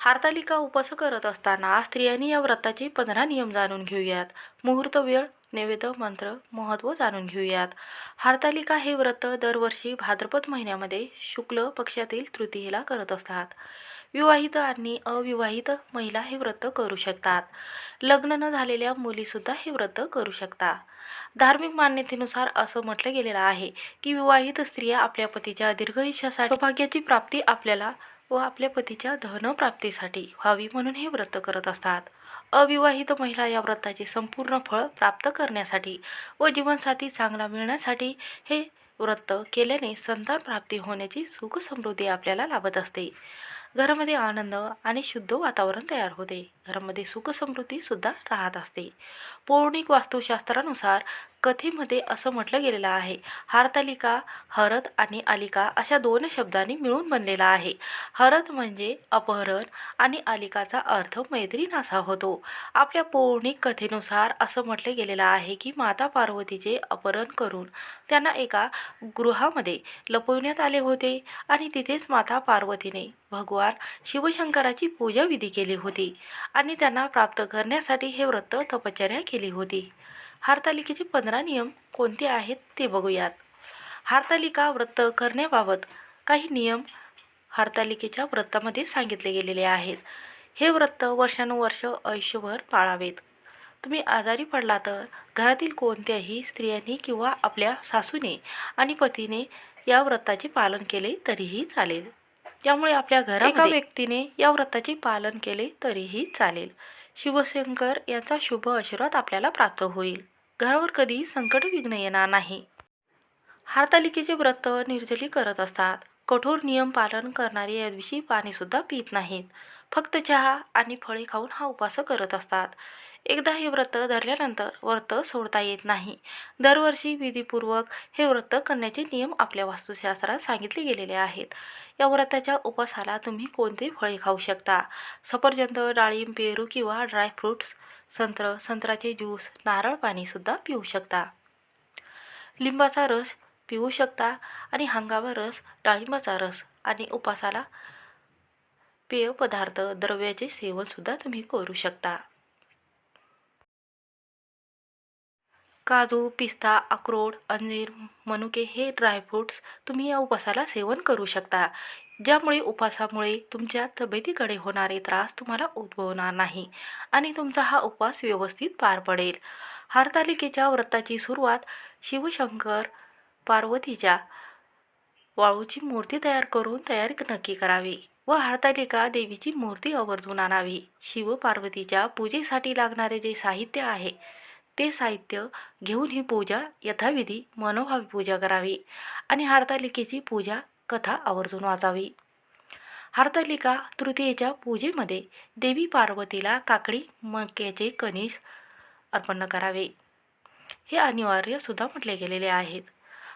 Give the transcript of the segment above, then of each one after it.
हारतालिका उपास करत असताना स्त्रियांनी या व्रताचे पंधरा नियम जाणून घेऊयात. मुहूर्त वेळ नैवेद्य मंत्र महत्त्व जाणून घेऊयात. हारतालिका हे व्रत दरवर्षी भाद्रपद महिन्यामध्ये शुक्ल पक्षातील तृतीयेला करत असतात. विवाहित आणि अविवाहित महिला हे व्रत करू शकतात. लग्न न झालेल्या मुलीसुद्धा हे व्रत करू शकतात धार्मिक मान्यतेनुसार असं म्हटलं गेलेलं आहे की विवाहित स्त्रिया आपल्या पतीच्या दीर्घायुष्यासाठी सौभाग्याची प्राप्ती आपल्याला व आपल्या पतीच्या धनप्राप्तीसाठी व्हावी म्हणून हे व्रत करत असतात. अविवाहित महिला या व्रताचे संपूर्ण फळ प्राप्त करण्यासाठी व जीवनसाथी चांगला मिळण्यासाठी हे व्रत केल्याने संतान प्राप्ती होण्याची सुख समृद्धी आपल्याला लाभत असते. घरामध्ये आनंद आणि शुद्ध वातावरण तयार होते. घरामध्ये सुख समृद्धीसुद्धा राहत असते. पौराणिक वास्तुशास्त्रानुसार कथेमध्ये असं म्हटलं गेलेलं आहे. हारतालिका हरत आणि आलिका अशा दोन शब्दांनी मिळून बनलेला आहे. हरत म्हणजे अपहरण आणि आलिकाचा अर्थ मैत्रीण असा होतो. आपल्या पौराणिक कथेनुसार असं म्हटलं गेलेलं आहे की माता पार्वतीचे अपहरण करून त्यांना एका गृहामध्ये लपवण्यात आले होते आणि तिथेच माता पार्वतीने भगवान शिवशंकराची पूजा विधी केली होती आणि त्यांना प्राप्त करण्यासाठी हे व्रत तपश्चर्या केली होती. हारतालिकेचे पंधरा नियम कोणते आहेत ते बघूयात. हारतालिका व्रत करण्याबाबत काही नियम हारतालिकेच्या व्रतामध्ये सांगितले गेलेले आहेत. हे व्रत वर्षानुवर्ष आयुष्यभर पाळावेत. तुम्ही आजारी पडला तर घरातील कोणत्याही स्त्रियांनी किंवा आपल्या सासूने आणि पतीने या व्रताचे पालन केले तरीही चालेल. त्यामुळे आपल्या घरा एका व्यक्तीने या व्रताचे पालन केले तरीही चालेल. शिवशंकर यांचा शुभ आशीर्वाद आपल्याला प्राप्त होईल. घरावर कधी संकट विघ्न येणार नाही. हारतालिकेचे व्रत निर्जली करत असतात. कठोर नियम पालन करणारे या दिवशी पाणीसुद्धा पित नाहीत. फक्त चहा आणि फळे खाऊन हा उपास करत असतात. एकदा हे व्रत धरल्यानंतर व्रत सोडता येत नाही. दरवर्षी विधीपूर्वक हे व्रत करण्याचे नियम आपल्या वास्तुशास्त्रात सांगितले गेलेले आहेत. या व्रताच्या उपवासाला तुम्ही कोणते फळे खाऊ शकता? सफरचंद डाळिंब पेरू किंवा ड्रायफ्रूट्स संत्र संत्राचे ज्यूस नारळ पाणीसुद्धा पिऊ शकता. लिंबाचा रस पिऊ शकता आणि हंगामा रस डाळिंबाचा रस आणि उपासाला पेय पदार्थ द्रव्याचे सेवनसुद्धा तुम्ही करू शकता. काजू पिस्ता अक्रोड अंजीर मनुके हे ड्रायफ्रूट्स तुम्ही या उपासाला सेवन करू शकता. ज्यामुळे उपवासामुळे तुमच्या तब्येतीकडे होणारे त्रास तुम्हाला उद्भवणार नाही आणि तुमचा हा उपवास व्यवस्थित पार पडेल. हारतालिकेच्या व्रताची सुरुवात शिवशंकर पार्वतीच्या वाळूची मूर्ती तयार करून तयारी नक्की करावी व हरतालिका देवीची मूर्ती आवर्जून आणावी. शिव पार्वतीच्या पूजेसाठी लागणारे जे साहित्य आहे ते साहित्य घेऊन ही पूजा यथाविधी मनोभावी पूजा करावी आणि हारतालिकेची पूजा कथा आवर्जून वाचावी. हारतालिका तृतीयेच्या पूजेमध्ये देवी पार्वतीला काकडी मक्याचे कणीस अर्पण करावे. हे अनिवार्य सुद्धा म्हटले गेलेले आहेत.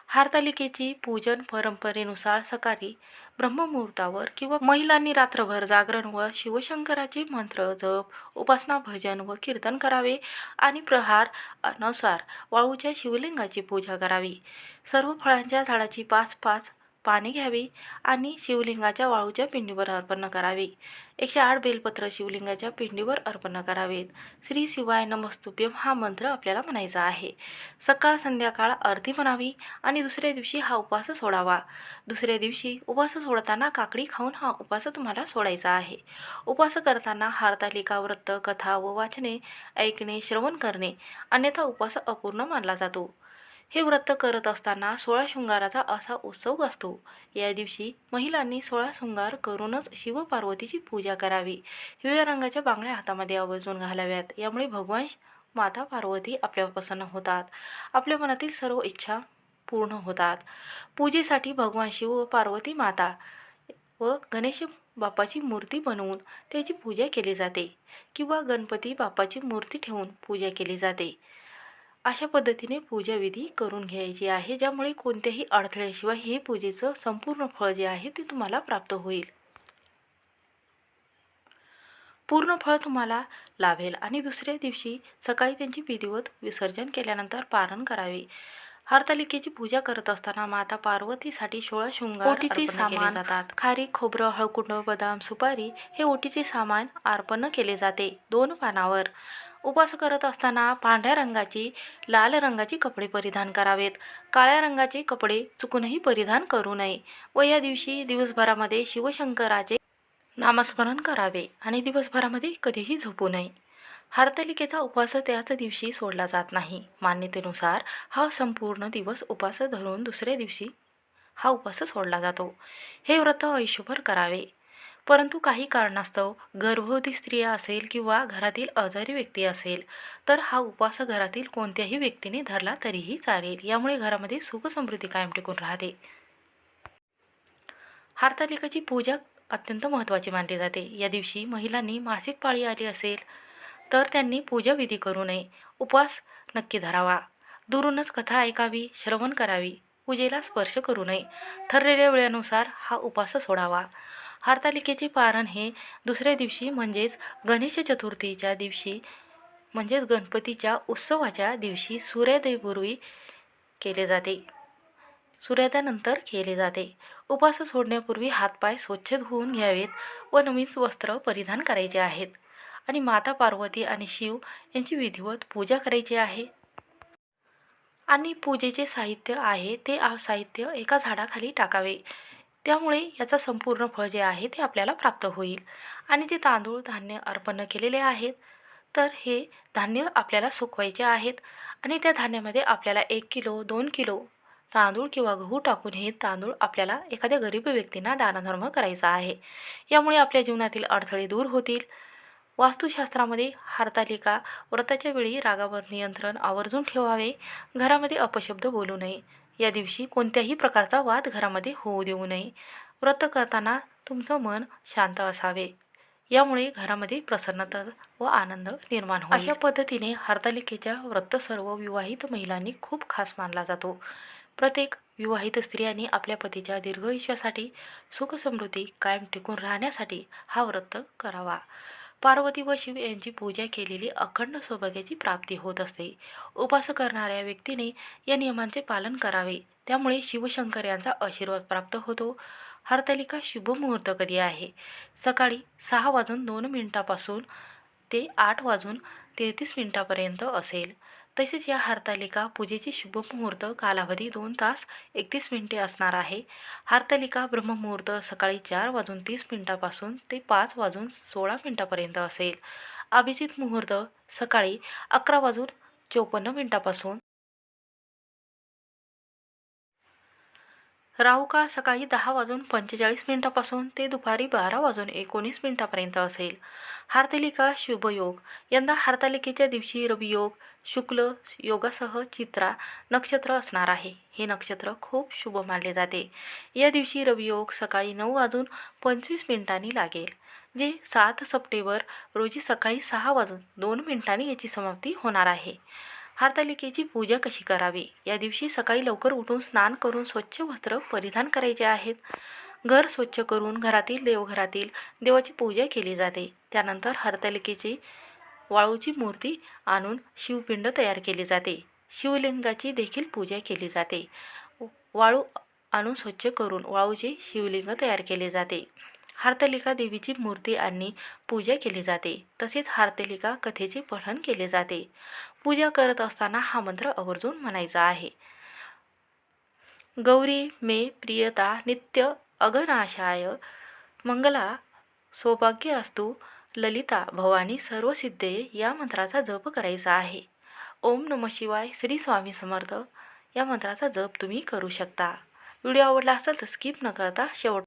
हारतालिकेची पूजन परंपरेनुसार सकाळी ब्रह्ममुहूर्तावर किंवा महिलांनी रात्रभर जागरण व शिवशंकराचे मंत्र जप उपासना भजन व कीर्तन करावे आणि प्रहार अनुसार वाळूच्या शिवलिंगाची पूजा करावी. सर्व फळांच्या झाडाची पाच पाच पाणी घ्यावी आणि शिवलिंगाच्या वाळूच्या पिंडीवर अर्पण करावे. एकशे आठ बेलपत्र शिवलिंगाच्या पिंडीवर अर्पण करावेत. श्री शिवाय नमस्तुभ्यम हा मंत्र आपल्याला म्हणायचा आहे. सकाळ संध्याकाळ आरती म्हणावी आणि दुसऱ्या दिवशी हा उपवास सोडावा. दुसऱ्या दिवशी उपवास सोडताना काकडी खाऊन हा उपवास तुम्हाला सोडायचा आहे. उपवास करताना हारतालिका व्रत कथा व वाचने ऐकणे श्रवण करणे अन्यथा उपवास अपूर्ण मानला जातो. हे व्रत करत असताना सोळा शृंगाराचा असा उत्सव असतो. या दिवशी महिलांनी सोळा शृंगार करूनच शिवपार्वतीची पूजा करावी. हिरव्या रंगाच्या बांगड्या हातामध्ये आवर्जून घालाव्यात. यामुळे भगवान माता पार्वती आपल्यावर प्रसन्न होतात. आपल्या मनातील सर्व इच्छा पूर्ण होतात. पूजेसाठी भगवान शिव व पार्वती माता व गणेश बाप्पाची मूर्ती बनवून त्याची पूजा केली जाते किंवा गणपती बाप्पाची मूर्ती ठेवून पूजा केली जाते. अशा पद्धतीने पूजाविधी करून घ्यायची आहे ज्यामुळे कोणत्याही अडथळ्याशिवाय हे पूजेचं संपूर्ण फळ जे आहे ते तुम्हाला प्राप्त होईल. पूर्ण फळ तुम्हाला लाभेल आणि दुसऱ्या दिवशी सकाळी त्यांची विधिवत विसर्जन केल्यानंतर पारण करावे. हरतालिकेची पूजा करत असताना माता पार्वतीसाठी सोळा शृंगार ओटीचे सामान, जातात. खारी खोबरं हळकुंड बदाम सुपारी हे ओटीचे सामान अर्पण केले जाते. दोन पानावर. उपवास करत असताना पांढऱ्या रंगाची लाल रंगाची कपडे परिधान करावेत. काळ्या रंगाचे कपडे चुकूनही परिधान करू नये. व या दिवशी दिवसभरामध्ये शिवशंकराचे नामस्मरण करावे आणि दिवसभरामध्ये कधीही झोपू नये. हरतालिकेचा उपवास त्याच दिवशी सोडला जात नाही. मान्यतेनुसार हा संपूर्ण दिवस उपवास धरून दुसऱ्या दिवशी हा उपवास सोडला जातो. हे व्रत आयुष्यभर करावे. परंतु काही कारणास्तव गर्भवती स्त्रिया असेल किंवा घरातील आजारी व्यक्ती असेल तर हा उपवास घरातील कोणत्याही व्यक्तीने धरला तरीही चालेल. यामुळे घरामध्ये सुख समृद्धी कायम टिकून राहते. हरतालिकाची पूजा अत्यंत महत्त्वाची मानली जाते. या दिवशी महिलांनी मासिक पाळी आली असेल तर त्यांनी पूजाविधी करू नये. उपवास नक्की धरावा. दुरूनच कथा ऐकावी श्रवण करावी पूजेला स्पर्श करू नये. ठरलेल्या वेळेनुसार हा उपवास सोडावा. हरतालिकेचे पारण हे दुसऱ्या दिवशी म्हणजेच गणेश चतुर्थीच्या दिवशी म्हणजेच गणपतीच्या उत्सवाच्या दिवशी सूर्योदयपूर्वी केले जाते. सूर्योदयानंतर केले जाते. उपवास सोडण्यापूर्वी हातपाय स्वच्छ धुवून घ्यावेत व नवीन वस्त्र परिधान करायचे आहेत आणि माता पार्वती आणि शिव यांची विधिवत पूजा करायची आहे. आणि पूजेचे साहित्य आहे ते साहित्य एका झाडाखाली टाकावे. त्यामुळे याचा संपूर्ण फळ जे आहे ते आपल्याला प्राप्त होईल. आणि जे तांदूळ धान्य अर्पण केलेले आहेत तर हे धान्य आपल्याला सुकवायचे आहेत. आणि त्या धान्यामध्ये आपल्याला एक किलो दोन किलो तांदूळ किंवा गहू टाकून हे तांदूळ आपल्याला एखाद्या गरीब व्यक्तींना दानधर्म करायचा आहे. यामुळे आपल्या जीवनातील अडथळे दूर होतील. वास्तुशास्त्रामध्ये हरतालिका व्रताच्या वेळी रागावर नियंत्रण आवर्जून ठेवावे. घरामध्ये अपशब्द बोलू नये. या दिवशी कोणत्याही प्रकारचा वाद घरामध्ये होऊ देऊ नये. व्रत करताना तुमचं मन शांत असावे. यामुळे घरामध्ये प्रसन्नता व आनंद निर्माण होईल. अशा पद्धतीने हरतालिकेच्या व्रत सर्व विवाहित महिलांनी खूप खास मानला जातो. प्रत्येक विवाहित स्त्रियांनी आपल्या पतीच्या दीर्घायुष्यासाठी सुखसमृद्धी कायम टिकून राहण्यासाठी हा व्रत करावा. पार्वती व शिव यांची पूजा केलेली अखंड सौभाग्याची प्राप्ती होत असते. उपास करणाऱ्या व्यक्तीने या नियमांचे पालन करावे. त्यामुळे शिवशंकर यांचा आशीर्वाद प्राप्त होतो. हरतालिका शुभ मुहूर्त कधी आहे? सकाळी सहा वाजून दोन मिनिटापासून ते आठ वाजून तेहतीस मिनिटापर्यंत असेल. तसेच या हरतालिका पूजेची शुभ मुहूर्त कालावधी दोन तास एकतीस मिनिटे असणार आहे. हरतालिका ब्रह्ममुहूर्त सकाळी चार वाजून तीस मिनिटापासून ते पाच वाजून सोळा मिनिटापर्यंत असेल. अभिजित मुहूर्त सकाळी अकरा वाजून चोपन्न मिनिटापासून राहू काळ सकाळी दहा वाजून पंचेचाळीस मिनिटापासून ते दुपारी बारा वाजून एकोणीस मिनिटापर्यंत असेल. हार्तालिका शुभयोग यंदा हार्तालिकेच्या दिवशी रवियोग शुक्ल योगासह चित्रा नक्षत्र असणार आहे. हे नक्षत्र खूप शुभ मानले जाते. या दिवशी रवियोग सकाळी नऊ वाजून पंचवीस मिनिटांनी लागेल जे सात सप्टेंबर रोजी सकाळी सहा वाजून दोन मिनिटांनी याची समाप्ती होणार आहे. हरतालिकेची पूजा कशी करावी? या दिवशी सकाळी लवकर उठून स्नान करून स्वच्छ वस्त्र परिधान करायचे आहेत. घर स्वच्छ करून घरातील देवघरातील देवाची पूजा केली जाते. त्यानंतर हरतालिकेची वाळूची मूर्ती आणून शिवपिंड तयार केली जाते. शिवलिंगाची देखील पूजा केली जाते. वाळू आणून स्वच्छ करून वाळूचे शिवलिंग तयार केले जाते. हार्तलिका देवीची मूर्ती आणि पूजा केली जाते. तसेच हार्तलिका कथेचे पठण केले जाते. पूजा करत असताना हा मंत्र आवर्जून म्हणायचा आहे. गौरी मे प्रियता नित्य अगनाशाय. मंगला सौभाग्य असतू. ललिता भवानी सर्व सिद्धे या मंत्राचा जप करायचा आहे. ओम नम शिवाय श्री स्वामी समर्थ. या मंत्राचा जप तुम्ही करू शकता. व्हिडिओ आवडला असेल तर स्किप न करता शेवट